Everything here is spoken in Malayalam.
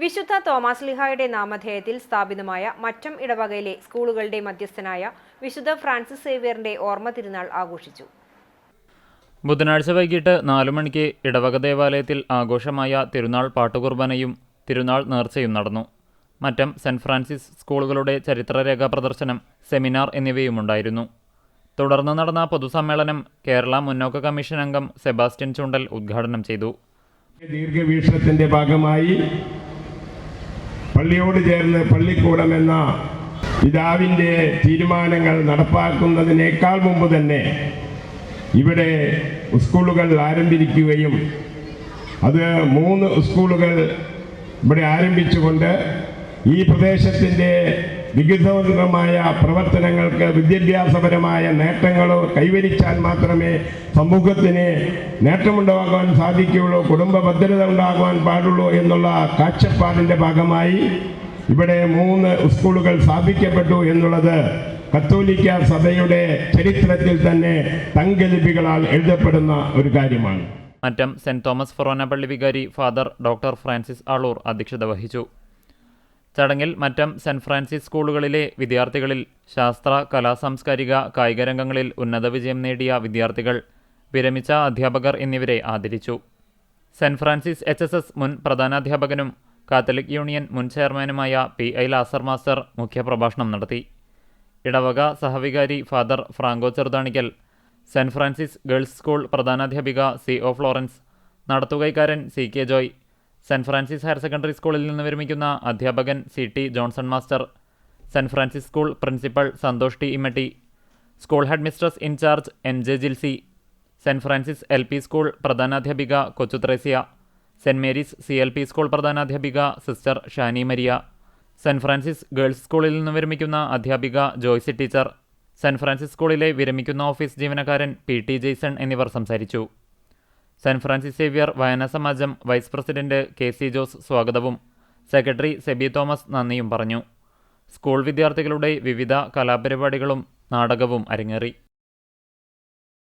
വിശുദ്ധ തോമസ് ലിഹായുടെ നാമധേയത്തിൽ സ്ഥാപിതമായ മറ്റം ഇടവകയിലെ സ്കൂളുകളുടെ മധ്യസ്ഥനായ വിശുദ്ധ ഫ്രാൻസിസ് സേവ്യറിന്റെ ഓർമ്മ തിരുനാൾ ആഘോഷിച്ചു. ബുധനാഴ്ച വൈകിട്ട് നാലു മണിക്ക് ഇടവക ദേവാലയത്തിൽ ആഘോഷമായ തിരുനാൾ പാട്ടുകുർബാനയും തിരുനാൾ നേർച്ചയും നടന്നു. മറ്റം സെന്റ് ഫ്രാൻസിസ് സ്കൂളുകളുടെ ചരിത്രരേഖാ പ്രദർശനം സെമിനാർ എന്നിവയുമുണ്ടായിരുന്നു. തുടർന്ന് നടന്ന പൊതുസമ്മേളനം കേരള മുന്നോക്ക കമ്മീഷൻ അംഗം സെബാസ്റ്റ്യൻ ചുണ്ടൽ ഉദ്ഘാടനം ചെയ്തു. ദീർഘവീക്ഷണത്തിന്റെ ഭാഗമായി പള്ളിയോട് ചേർന്ന് പള്ളിക്കൂടം എന്ന പിതാവിന്റെ തീരുമാനങ്ങൾ നടപ്പാക്കുന്നതിനേക്കാൾ മുമ്പ് തന്നെ ഇവിടെ സ്കൂളുകൾ ആരംഭിക്കുകയും അത് മൂന്ന് സ്കൂളുകൾ ഇവിടെ ആരംഭിച്ചുകൊണ്ട് ഈ പ്രദേശത്തിന്റെ വികസനപരമായ പ്രവർത്തനങ്ങൾക്ക് വിദ്യാഭ്യാസപരമായ നേട്ടങ്ങളോ കൈവരിച്ചാൽ മാത്രമേ സമൂഹത്തിന് നേട്ടമുണ്ടാകുവാൻ സാധിക്കുകയുള്ളൂ കുടുംബ ഭദ്രത ഉണ്ടാകുവാൻ പാടുള്ളൂ എന്നുള്ള കാഴ്ചപ്പാടിന്റെ ഭാഗമായി ഇവിടെ മൂന്ന് സ്കൂളുകൾ സ്ഥാപിക്കപ്പെട്ടു എന്നുള്ളത് കത്തോലിക്ക സഭയുടെ ചരിത്രത്തിൽ തന്നെ തങ്കലിപികളാൽ എഴുതപ്പെടുന്ന ഒരു കാര്യമാണ്. മറ്റം സെന്റ് തോമസ് ഫൊറോന പള്ളി വികാരി ഫാദർ ഡോക്ടർ ഫ്രാൻസിസ് ആളൂർ അധ്യക്ഷത വഹിച്ചു. ചടങ്ങിൽ മറ്റം സെന്റ് ഫ്രാൻസിസ് സ്കൂളുകളിലെ വിദ്യാർത്ഥികളിൽ ശാസ്ത്ര കലാ സാംസ്കാരിക കായിക രംഗങ്ങളിൽ ഉന്നത വിജയം നേടിയ വിദ്യാർത്ഥികൾ വിരമിച്ച അധ്യാപകർ എന്നിവരെ ആദരിച്ചു. Saint Francis H S S മുൻ പ്രധാനാധ്യാപകനും കാത്തലിക് യൂണിയൻ മുൻ ചെയർമാനുമായ പി ഐ ലാസർ മാസ്റ്റർ മുഖ്യപ്രഭാഷണം നടത്തി. ഇടവക സഹവികാരി Father Franco Cheruthanikkal Saint Francis girls school പ്രധാനാധ്യാപിക C O Florence നടത്തുകൈക്കാരൻ C K Joy Saint Francis higher secondary സ്കൂളിൽ നിന്ന് വിരമിക്കുന്ന അധ്യാപകൻ C T Johnson master Saint Francis school principal Santhosh T Immatty school head mistress in charge N J Jilsy Saint Francis L P school പ്രധാനാധ്യാപിക Kochuthresia Saint Mary's C L P school പ്രധാനാധ്യാപിക Sister Shani Maria Saint Francis girls സ്കൂളിൽ നിന്ന് വിരമിക്കുന്ന അധ്യാപിക ജോയ്സി ടീച്ചർ സെന്റ് ഫ്രാൻസിസ് സ്കൂളിലെ വിരമിക്കുന്ന ഓഫീസ് ജീവനക്കാരൻ പി ടി ജെയ്സൺ എന്നിവർ സംസാരിച്ചു. സെന്റ് ഫ്രാൻസിസ് സേവ്യർ വായനാ സമാജം vice president K C Jose സ്വാഗതവും. സെക്രട്ടറി സെബി തോമസ് നന്ദിയും പറഞ്ഞു. സ്കൂൾ വിദ്യാർത്ഥികളുടെ വിവിധ കലാപരിപാടികളും നാടകവും അരങ്ങേറി.